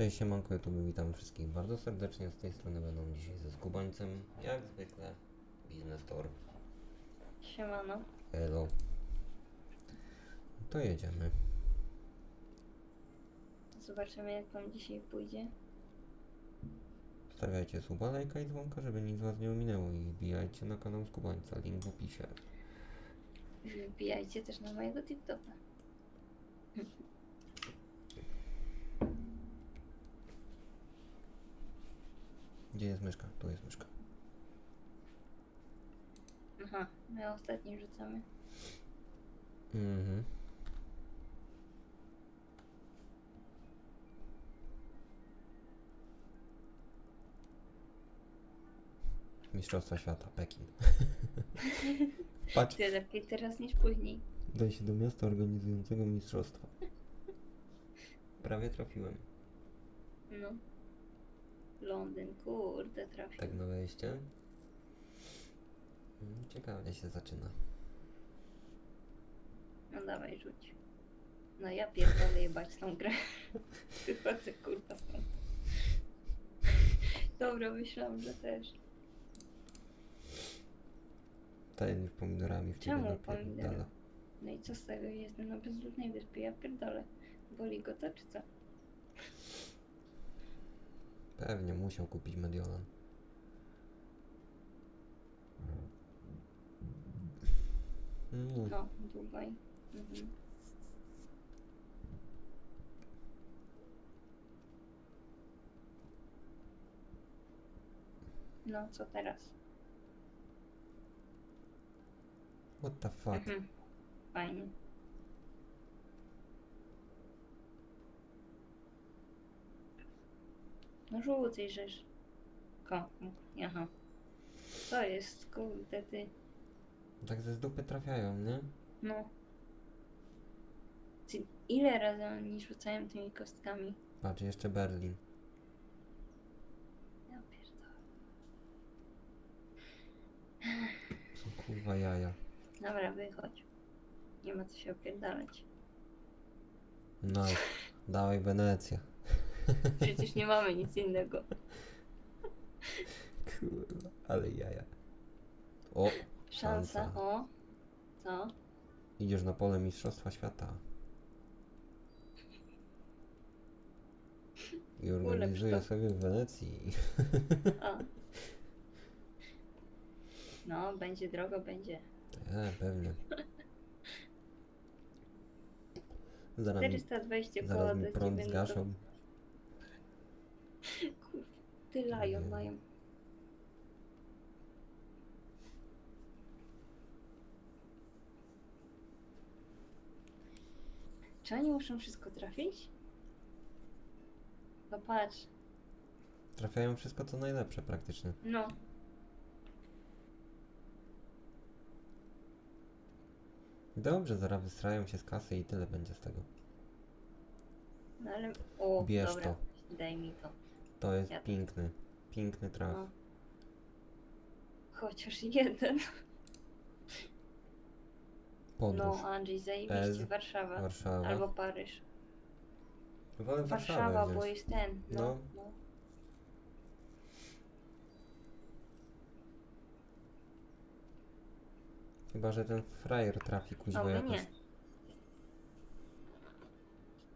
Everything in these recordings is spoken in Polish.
Cześć, siemanko YouTube, witam wszystkich bardzo serdecznie. Z tej strony będą dzisiaj ze Skubańcem, jak zwykle, Business Store. Siemano. Hello. To jedziemy. Zobaczymy jak wam dzisiaj pójdzie. Stawiajcie suba, lajka i dzwonka, żeby nic was nie ominęło i wbijajcie na kanał Skubańca, link w opisie. Wbijajcie też na mojego TikToka. Gdzie jest myszka? Tu jest myszka. Aha, my ostatni rzucamy. Mhm. Mistrzostwa świata, Pekin. Patrz, Ty lepiej teraz niż później. Daj się do miasta organizującego mistrzostwa. Prawie trafiłem. No. Londyn, kurde, trafił. Tak na wejście. Mm, Ciekawie się zaczyna. No dawaj, rzuć. No ja pierdolę jebać tą grę. Wychodzę kurwa stąd. Dobra, myślałam, że też. Tajemnic pomidorami w ciebie Czemu napierdala. pomidory? No i co z tego? Jestem na bezludnej wyspie, ja pierdolę. Boli go to czy co? Pewnie musiał kupić Mediolan. No, No, Dubaj. Mhm. No, co teraz? what the fuck? Mhm. Fajnie. No rzucaj rzecz. Ko. Aha. To jest, kurde, ty. Tak ze dupy trafiają, nie? No. Ty, ile razy oni rzucają tymi kostkami? Patrz, jeszcze Berlin. Ja pierdolę. Są kurwa jaja. Dobra, wychodź. Nie ma co się opierdalać. No, dawaj Wenecja. Przecież nie mamy nic innego. Kurwa, ale jaja. O, Szansa, Szansa. o. Co? idziesz na pole Mistrzostwa Świata. I organizuje to. sobie w Wenecji. O. No, będzie drogo, będzie. E, pewnie. Zaraz mi, 420 koła zaraz mi do prąd no to- zgaszą. Ty lają Nie. mają. Czy oni muszą wszystko trafić? No patrz, Trafiają wszystko co najlepsze praktycznie. no. Dobrze, zaraz wystrają się z kasy i tyle będzie z tego. No ale... O, Bierz dobra, to. daj mi to. To jest Ja- piękny, piękny traf. No. Chociaż jeden. Podróż. No, Andrzej, zajebiście, Ez, Warszawa. Warszawa. Albo Paryż. Wolę Warszawę Warszawa, wziąć. bo jest ten. No. No. no. Chyba, że ten frajer trafi kuźwa Oby jakoś. nie.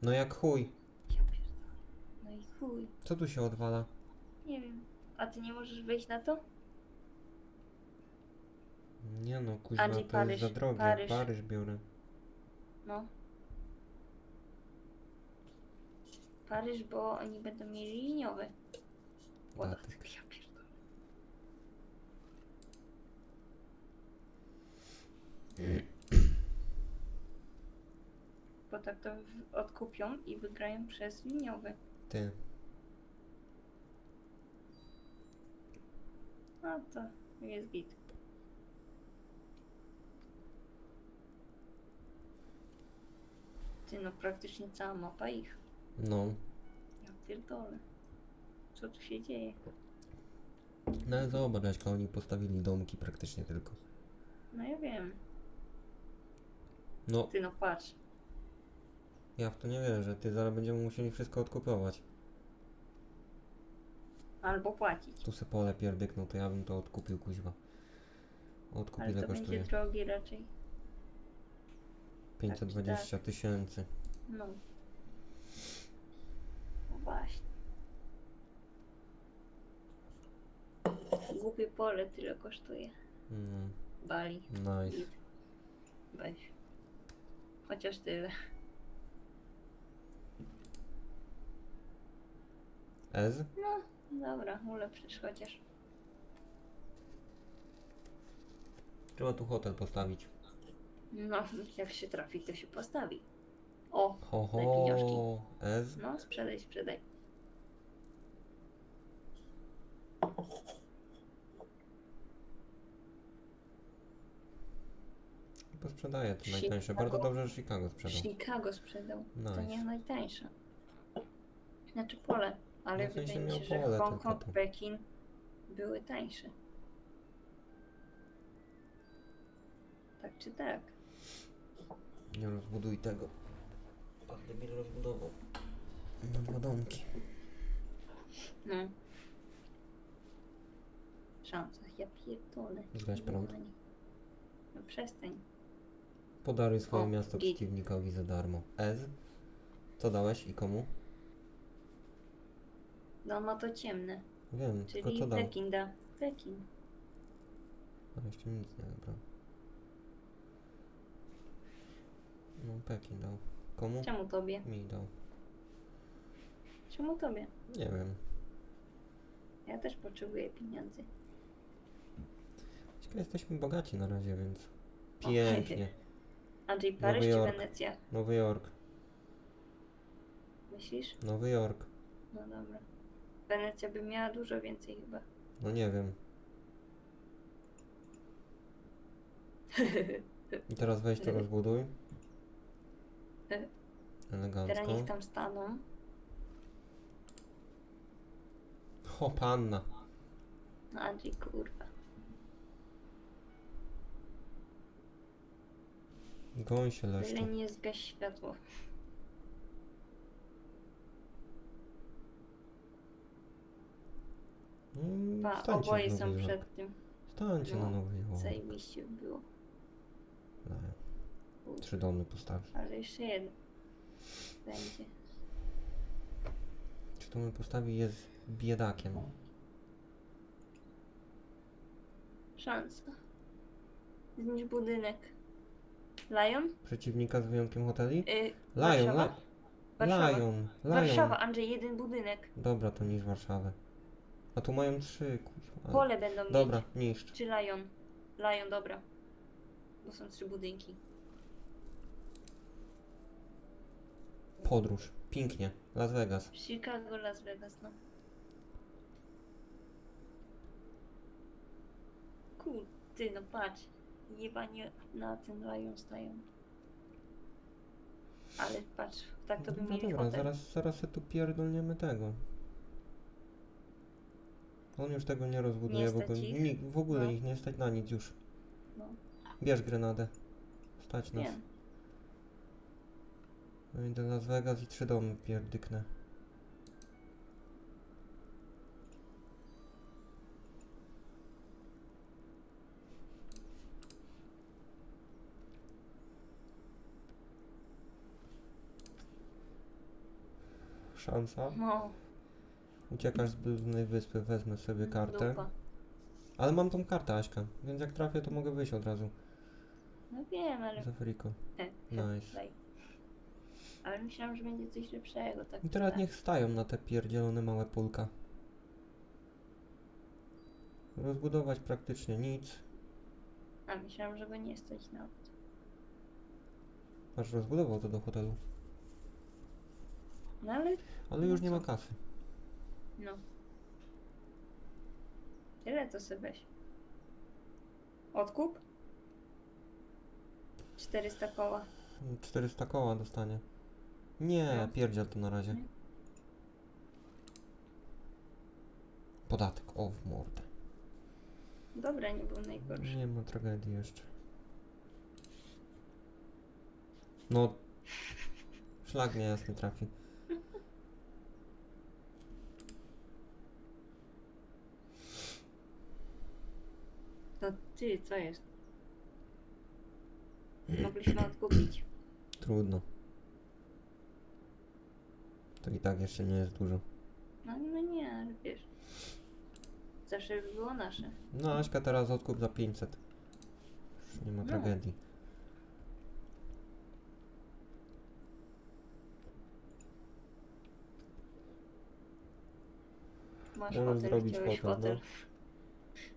No jak chuj. Ja pierdolę. No i chuj. Co tu się odwala? Nie wiem. A ty nie możesz wejść na to? Nie no, kuźwa, to Paryż, jest za drogie. Paryż. Paryż biorę. No. Paryż, bo oni będą mieli liniowy podatek. Datek. Ja pierdolę. Bo tak to w- odkupią i wygrają przez liniowy. Ty. No to jest git. Ty no praktycznie cała mapa ich. No. Ja pierdolę. Co tu się dzieje? No ale zobacz, Jaśka, oni postawili domki praktycznie tylko. No ja wiem. No, Ty no patrz. ja w to nie wierzę. Ty zaraz będziemy musieli wszystko odkupować. Albo płacić. Tu se pole pierdyknął, to ja bym to odkupił kuźwa. Odkup Ale ile to będzie kosztuje? drogi raczej. 520 tysięcy. No. No właśnie. Głupie pole tyle kosztuje. Mm, Bali. nice. Weź. Chociaż tyle. Ez? No, dobra, ulepszysz chociaż. Trzeba tu hotel postawić. No, jak się trafi, to się postawi. O, Ho Daj pieniążki. ho. Ez? no, sprzedaj, sprzedaj. Posprzedaję to najtańsze. Chicago? Bardzo dobrze, że Chicago sprzedał. Chicago sprzedał. To Nice. nie najtańsze. Znaczy pole, ale No w sensie wydaje mi się, że Hongkong, to. Pekin były tańsze. Tak czy tak? Nie rozbuduj tego. Pan debil rozbudował. Na dwa domki. No. Szansa, ja pierdolę. Zgaś prąd. No przestań. Podaruj swoje O, miasto git. przeciwnikowi za darmo. Ez? Co dałeś i komu? No ma to ciemne, Wiem, tylko czyli co dał? Pekin da. Pekin. A jeszcze nic nie wybrał. No Pekin dał. Komu? Czemu tobie? Mi dał. Czemu tobie? Nie wiem. Ja też potrzebuję pieniędzy. Ciekawe, jesteśmy bogaci na razie, więc pięknie. Andrzej, Paryż czy Jork. Wenecja? Nowy Jork. Myślisz? Nowy Jork. No dobra. Wenecja by miała dużo więcej chyba. No nie wiem. I teraz weź to rozbuduj. Teraz Elegancko. niech tam staną. O, panna. Andrzej, kurwa. Goń się Tyle nie zgaś światło. Mm, Pa, stańcie oboje na są Nowy przed tym. Stańcie na no, Nowy. Zajebiście by było. Daję. Trzy domy postawię. Ale jeszcze jeden. Będzie. Czy domy postawi jest biedakiem? Szansa. Zniszcz budynek. Lion? Przeciwnika z wyjątkiem hoteli? Y, Lion, Warszawa? li- Warszawa. Lion, Lion. Warszawa, Andrzej, jeden budynek. Dobra, to niż Warszawę. A tu mają trzy, kuźwa. Pole będą Dobra, mieć. niszcz. Czy Lion? Lion, dobra. Bo są trzy budynki. Podróż. Pięknie. Las Vegas. Chicago, Las Vegas, no. Kur, ty, no patrz. Jebanie na ten Lion stają. Ale patrz, tak to by No mieli dobra, hotel. zaraz, zaraz se tu pierdolniemy tego. On już tego nie rozbuduje, Nie go stać ich? w ogóle No. ich nie stać na nic już. No, Bierz grenadę. Stać nas. wiem. No Idę Las Vegas i trzy domy pierdyknę. Szansa. No, Uciekasz z Brudnej Wyspy, wezmę sobie kartę. dupa. Ale mam tą kartę, Aśka, więc jak trafię, to mogę wyjść od razu. No wiem, ale... Za friko. E, Nice. Ale myślałam, że będzie coś lepszego, tak I teraz tak. niech stają na te pierdzielone małe pólka. Rozbudować praktycznie nic. A myślałam, że go nie stać nawet. Aż rozbudował to do hotelu. No ale, Ale już nie ma kasy. No. Tyle to sobie weź. Odkup? 400 koła. 400 koła dostanie. Nie, No. pierdziel to na razie. Nie. Podatek, o w mordę. Dobra, nie był najgorszy. Nie ma tragedii jeszcze. No, szlak mnie jasny trafi. No ty, co jest? Mogliśmy odkupić. Trudno. To i tak jeszcze nie jest dużo. No, no nie, ale wiesz. Zawsze by było nasze. No Aśka teraz odkup za 500. Już nie ma No. tragedii. Masz Możesz hotel, zrobić chciałeś hotel, hotel.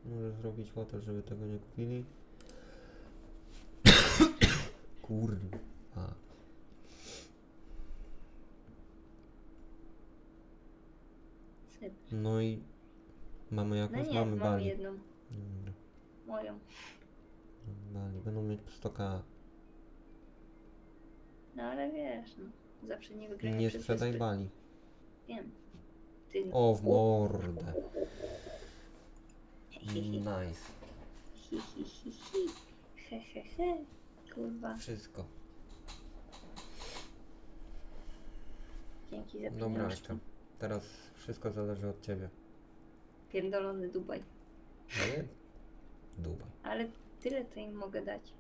Możesz zrobić hotel, żeby tego nie kupili. Kurwa. Syp. No i mamy No jakąś? nie, mamy mamy Bali. jedną. Dobra, Moją. Bali. Będą mieć 100k. No ale wiesz, no. Zawsze nie wygrałem Nie przez sprzedaj wyspy. Bali. Wiem. Ty. O, w mordę. Nice. Hi, hi, hi, hi. He, he, he. Kurwa. Wszystko. Dzięki za Dobra, pieniążki. Teraz wszystko zależy od ciebie. Pierdolony Dubaj. Nie? Dubaj. Ale tyle to im mogę dać.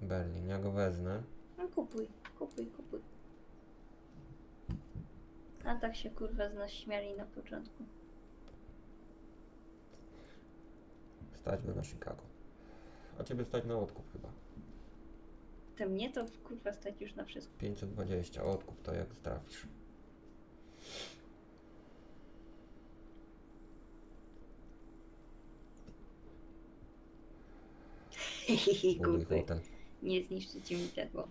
Berlin. Ja go wezmę. No kupuj, kupuj, kupuj. A tak się kurwa z nas śmiali na początku. Stać go na Chicago. A ciebie stać na odkup chyba. Te mnie to kurwa stać już na wszystko. 520. Odkup to jak trafisz. Buduj hotel. nie zniszczycie mi tego.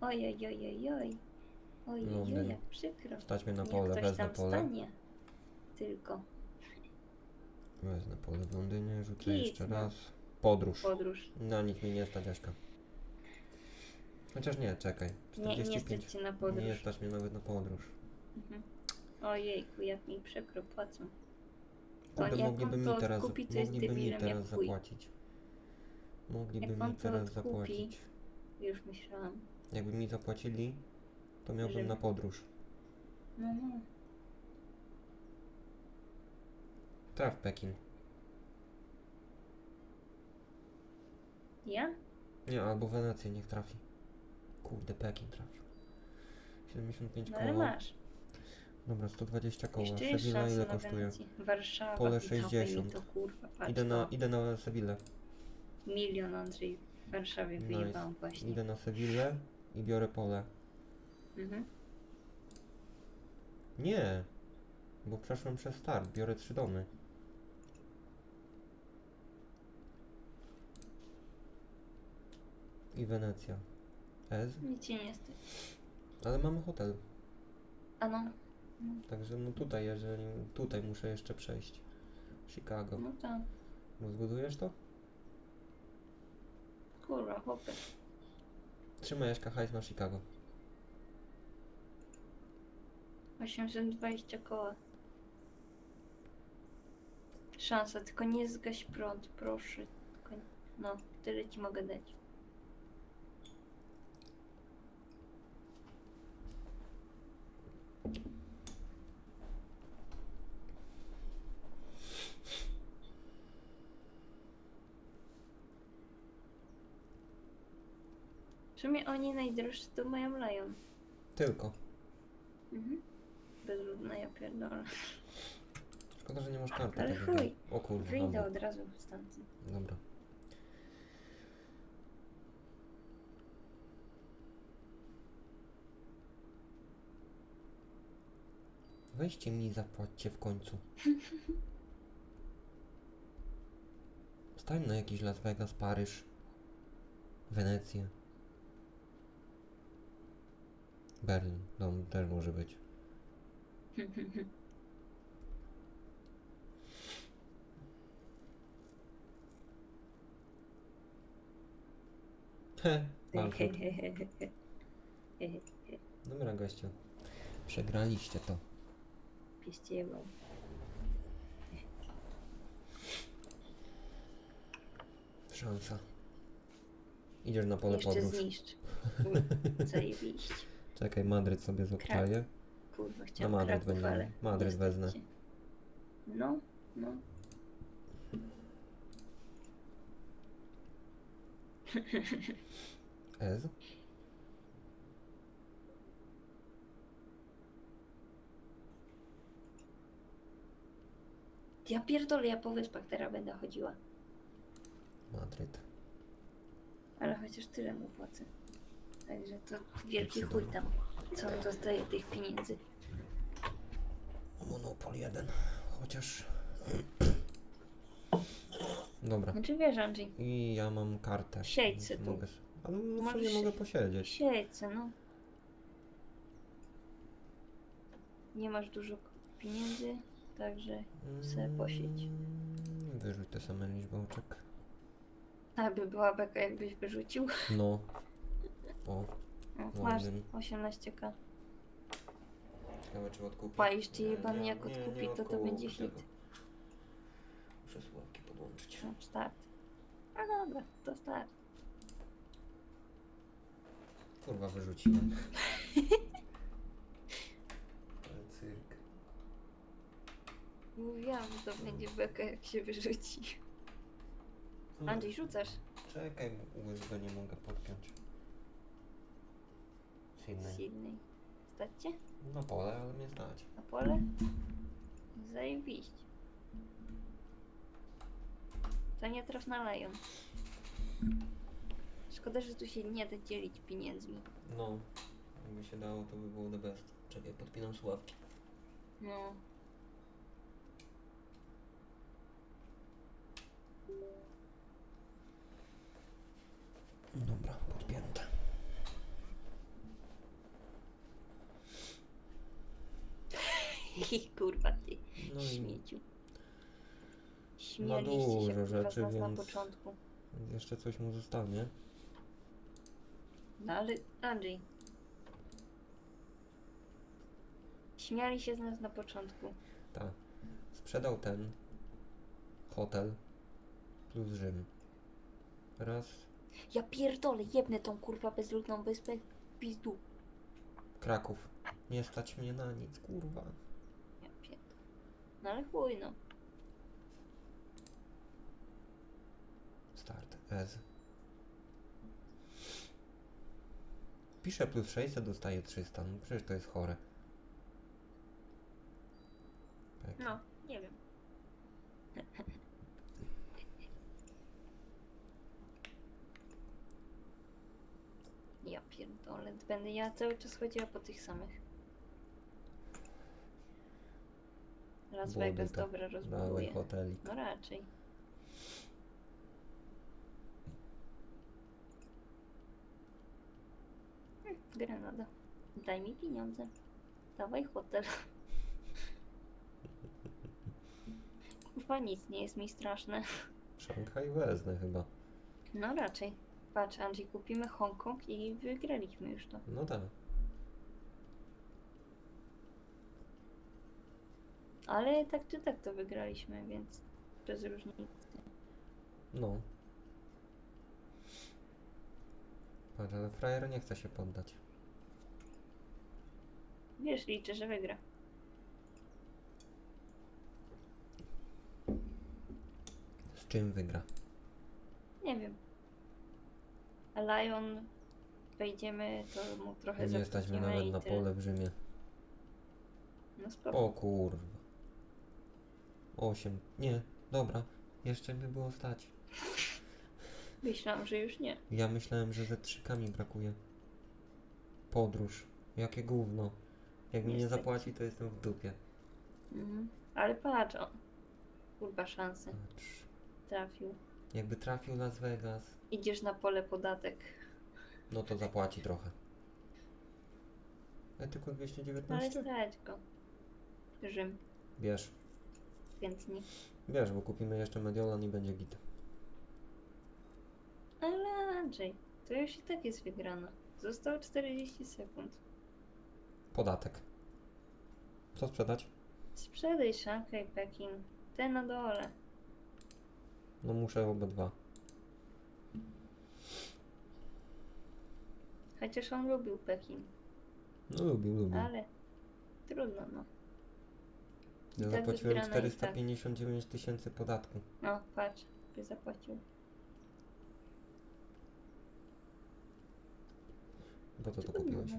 Oj, oj, oj, oj, oj. Oj, oj, jak przykro. Stać mnie na Niech pole, ktoś wezmę tam pole. stanie. Tylko Wezmę pole w Londynie, rzucę Kit, jeszcze no. raz. Podróż. podróż. Na nich mi nie stać Aśka. Chociaż nie, czekaj. Nie, nie 45. stać cię na Nie podróż. stać mnie nawet na podróż. Mhm. Ojejku, jak mi przykro płacą. Kurde, jak mogliby mi to teraz, odkupi, to jest mogliby mi debilem jak teraz chuj. zapłacić. Mogliby Jak mi to teraz odkupi, zapłacić. Już myślałam. Jakby mi zapłacili, to miałbym Że- na podróż. No, no. Traf Pekin. Ja? Nie, albo Wenecję niech trafi. Kurde, Pekin trafił. 75 No ale koła. masz. Dobra, 120 koła. Jeszcze jest szansa ile na kosztuje? Wenecji. Warszawa. Pole i dawaj mi 60. To, kurwa, patrz Idę na, idę na Sevillę. Milion Andrzej w Warszawie Nice. wyjebałam właśnie. Idę na Sevillę i biorę pole. Mhm. Nie, bo przeszłem przez start. Biorę trzy domy. I Wenecja. Ez? Nic ci nie stać. Ale mamy hotel. A no. No, Także no tutaj, jeżeli tutaj muszę jeszcze przejść. Chicago. no tam. No zbudujesz to? Kurwa, chłopie. Trzymaj Jaśka hajs na Chicago. 820 koła. Szansa, tylko nie zgaś prąd, proszę. Tylko, no, tyle ci mogę dać. W sumie oni najdroższy to mają Lion. Tylko. Mhm. Bezludna, ja pierdolę. Szkoda, że nie masz karty. Ale tak chuj, jak. O kurwa, Wyjdę dobra. od razu stamtąd. Dobra. Weźcie mi i zapłaćcie w końcu. Stań na jakiś Las Vegas, Paryż, Wenecję. Berlin, no też może być. He. Dobra gościu. Przegraliście to. Szansa. Idziesz na pole Jeszcze podróż. zniszcz. Kur- Zajebiście. Czekaj, Madryt sobie zaobczaję. Kurwa, chciałam Madryt Kraków, będziemy. ale Madryt wezmę. No, no. Ez? Ja pierdolę, ja po wyspach teraz będę chodziła. Madryt. Ale chociaż tyle mu płacę. Także to wielki chuj tam, co on dostaje tych pieniędzy. Monopol 1. Chociaż... Dobra. Znaczy wiesz, Andrzej, I ja mam kartę. Siedź se tu. Mogę... Ale no Możesz sobie mogę si- posiedzieć. siedźcie, no. Nie masz dużo pieniędzy, także se posiedź. Mm, Wyrzuć te same liczby oczek. Aby była beka, jakbyś wyrzucił. No. O, No, masz wiem. 18k. ciekawe czy odkupi. Palisz ci Nie, jebany, nie, jak nie, odkupi, nie to to będzie tego. hit. Muszę sławki podłączyć. No, start. A dobra, to start. Kurwa, wyrzuciłem. Ale cyrk. Mówiłam, że to będzie beka, jak się wyrzuci. Andrzej, rzucasz. Czekaj, USB nie mogę podpiąć. Sydney. Sydney. Stać cię? Na pole, ale mnie stać. Na pole? Zajebiście. To nie traf na Lion. Szkoda, że tu się nie da dzielić pieniędzmi. No, jakby się dało, to by było the best. Czekaj, podpinam sławki. No. Dobra, podpięte. Kurwa ty, No śmieciu. Śmialiście się dużo kurwa z rzeczy, nas na więc- początku. jeszcze coś mu zostanie. No ale Andrzej. Śmiali się z nas na początku. Tak. Sprzedał ten hotel plus Rzym. Raz Ja pierdolę, jebnę tą kurwa bezludną wyspę w pizdu. Kraków. Nie stać mnie na nic, kurwa. Ja pierdolę. No ale chuj no. Start. Ez. Pisze plus 600, dostaje 300. No przecież to jest chore. Tak. No, nie wiem. Ja pierdolę, będę ja cały czas chodziła po tych samych. Las Było Vegas dyka. dobra Mały rozbuduje. hotelik. No raczej. Hm, Grenada. Daj mi pieniądze. Dawaj hotel. Kurwa, nic nie jest mi straszne. Szanghaj wezmę chyba. No raczej. Patrz, Andrzej, kupimy Hongkong i wygraliśmy już to. No tak. Ale tak czy tak to wygraliśmy, więc bez różnicy. No. Patrz, ale frajer nie chce się poddać. Wiesz, liczę, że wygra. Z czym wygra? Nie wiem. Lion wejdziemy, to mu trochę Nie mnie zapłacimy nawet i na tyle. pole w Rzymie. No spoko. O kurwa. Osiem. Nie, dobra. Jeszcze by było stać. Myślałam, że już nie. Ja myślałem, że ze trzykami brakuje. Podróż. Jakie gówno. Jak mi nie Niestety. zapłaci, to jestem w dupie. Mhm. Ale patrz, on. Kurwa, szanse. Patrz. Trafił. Jakby trafił Las Vegas, Idziesz na pole podatek. no to zapłaci trochę. Ale tylko Ale 219? stać go. Rzym, Wiesz, więc nie. wiesz, bo kupimy jeszcze Mediolan i będzie git. Ale Andrzej, to już i tak jest wygrana. Zostało 40 sekund. Podatek. Co sprzedać? Sprzedaj Szanghaj, Pekin. Te na dole. No muszę obydwa. Chociaż on lubił Pekin. No lubił, lubił. Ale trudno no. Ja Tak zapłaciłem wygrana i 459 tysięcy podatku. No, patrz, by zapłacił. Po co to Trudno, kupiłeś? no.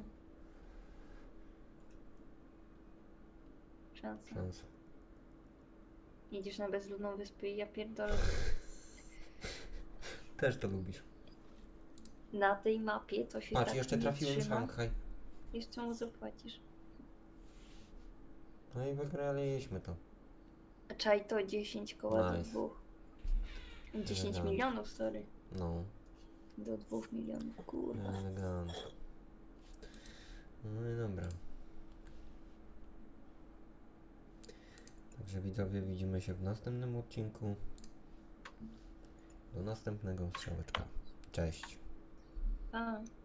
Szansa. Szansa. Idziesz na bezludną wyspę i ja pierdolę. Też to lubisz. Na tej mapie to się Patrz, tak jeszcze nie trafiłem trzyma. Szanghaj. Jeszcze mu zapłacisz. No i wygraliśmy to. Czaj to 10 koła do Nice. dwóch. 10 Elegancko. milionów, sorry. No, Do 2 milionów, kurwa. elegancko. No i dobra. Także widzowie, widzimy się w następnym odcinku. Do następnego strzałeczka. Cześć. A.